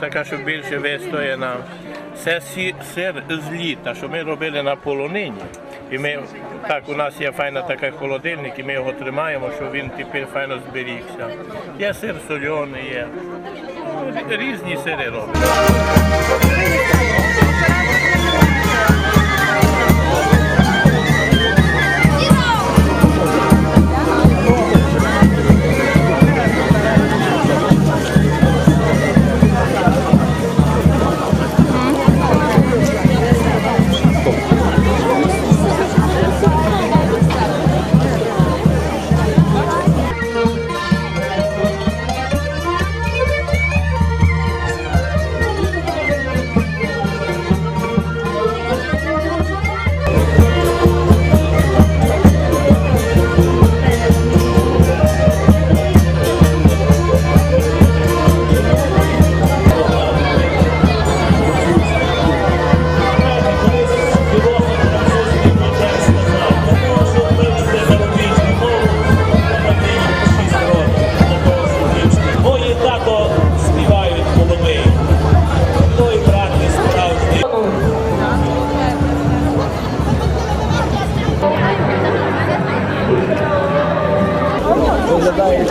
трошки, щоб більше вистоє нам. Це сир з літа, що ми робили на полонині. І ми, так, у нас є файна така холодильник, і ми його тримаємо, щоб він тепер файно зберігся. Є сир сольоний, є. Різні сири робимо. Виглядає.